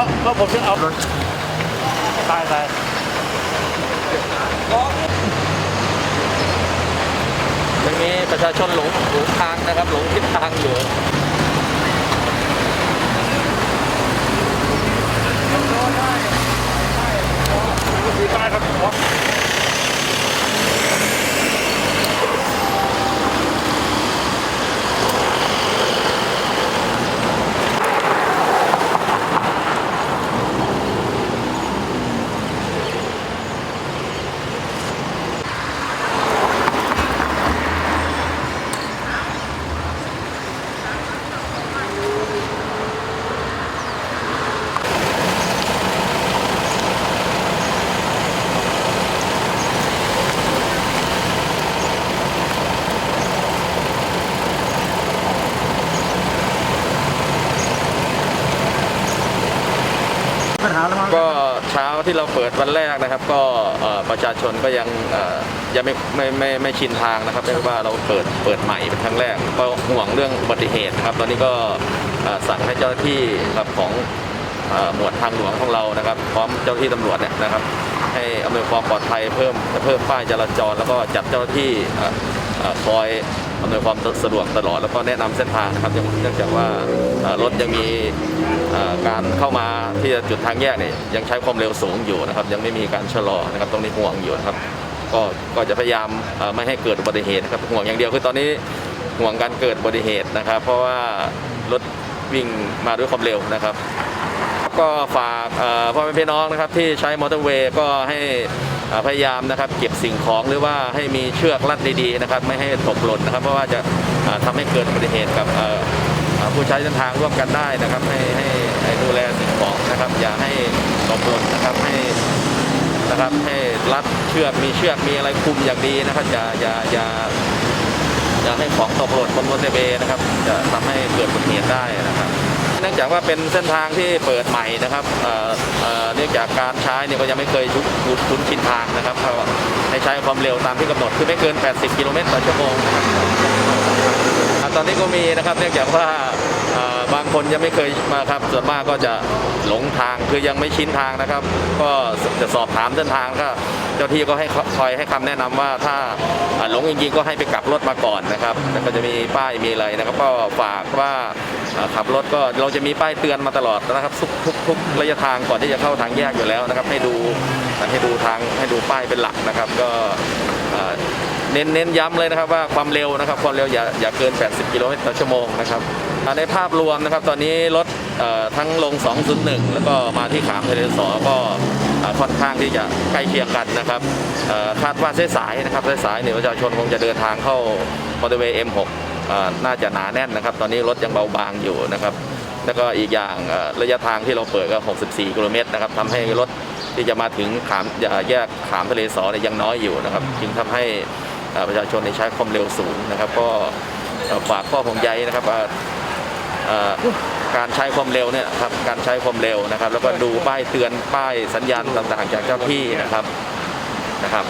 ก็ก็ผมจะเอารถตายตายยังมีประชาชนหลงหลงทางนะครับ หลงทิศทางอยู่มีตายครับ ปัญหาแล้วมั้ง ก็เช้า ที่เราเปิดวันแรกนะครับ ก็ประชาชนก็ยังยังไม่ไม่ไม่ไม่ชินทางนะครับเรียกว่าเราเปิดเปิดใหม่เป็นครั้งแรกก็ห่วงเรื่องอุบัติเหตุนะครับ ตอนนี้ก็สั่งให้เจ้าหน้าที่ครับของหมวดทางหลวงของเรานะครับ พร้อมเจ้าหน้าที่ตำรวจเนี่ยนะครับ ให้อำนวยความปลอดภัยเพิ่มเพิ่มป้ายจราจร แล้วก็จัดเจ้าหน้าที่คอย อำนวยความสะดวกตลอดแล้วก็แนะนำเส้นทางนะครับเนื่องจากว่ารถยังมีการเข้ามาที่จุดทางแยกเนี่ยยังใช้ความเร็วสูงอยู่นะครับ ยังไม่มีการชะลอนะครับตรงนี้ห่วงอยู่นะครับก็ก็จะพยายามไม่ให้เกิดอุบัติเหตุนะครับห่วงอย่างเดียวคือตอนนี้ห่วงการเกิดอุบัติเหตุนะครับ เพราะว่ารถวิ่งมาด้วยความเร็วนะครับ ก็ฝากพ่อแม่พี่น้องนะครับที่ใช้มอเตอร์เวย์ก็ให้ พยายามนะครับเก็บสิ่งของหรือว่าให้มีเชือกรัดดีๆนะครับ ไม่ให้ตกหล่นนะครับ เพราะว่าจะเอ่อทำให้เกิดอุบัติเหตุกับผู้ใช้เส้นทางร่วมกันได้นะครับให้ให้ดูแลสิ่งของนะครับ อย่าให้ตกหล่นนะครับให้นะครับให้รัดเชือกมีเชือกมีอะไรคุมอย่างดีนะครับอย่าอย่าอย่าอย่าให้ของตกหล่นบนร์เวย์นะครับ จะทำให้เกิดอุบัติเหตุได้นะครับ เนื่องจากว่าเป็นเส้นทางที่เปิดใหม่นะครับเนื่องจากการใช้เนี่ยก็ยังไม่เคยคุ้นคุ้นชินทางนะครับให้ใช้ความเร็วตามที่กำหนดคือไม่เกิน 80 กิโลเมตรต่อชั่วโมงตอนนี้ก็มีนะครับเนื่องจากว่าบางคนยังไม่เคยมาครับส่วนมากก็จะหลงทางคือยังไม่ชินทางนะครับ ก็จะสอบถามเส้นทางก็ จ้าที่ก็ให้คอยให้คำแนะนำว่าถ้าหลงจริงๆก็ให้ไปกลับรถมาก่อนนะครับแล้วก็จะมีป้ายมีอะไรนะครับ ก็ฝากว่าขับรถก็เราจะมีป้ายเตือนมาตลอดนะครับทุกทุกทุกระยะทางก่อนที่จะเข้าทางแยกอยู่แล้วนะครับ ให้ดูให้ดูทางให้ดูป้ายเป็นหลักนะครับ ก็เน้นเน้นย้ำเลยนะครับว่าความเร็วนะครับความเร็วอย่าอย่าเกิน 80 กิโลเมตรต่อชั่วโมงนะครับในภาพรวมนะครับตอนนี้รถทั้งลง 201 แล้วก็มาที่ขามทะเลสอก็ค่อนข้างที่จะใกล้เคียงกันนะครับคาดว่าเส้นสายนะครับเส้นสายเนี่ยประชาชนคงจะเดินทางเข้ามอเตอร์เวย์ M6 น่าจะหนาแน่นนะครับ ตอนนี้รถยังเบาบางอยู่นะครับ แล้วก็อีกอย่างระยะทางที่เราเปิดก็ 64 กิโลเมตรนะครับทำให้รถที่จะมาถึงขามแยกขามทะเลสอเนี่ยยังน้อยอยู่นะครับ จึงทำให้ประชาชนในใช้ความเร็วสูงนะครับ ก็ฝากข้อห่วงใยนะครับ การใช้ความเร็วเนี่ยครับการใช้ความเร็วนะครับ แล้วก็ดูป้ายเตือนป้ายสัญญาณต่างๆจากเจ้าที่นะครับนะครับ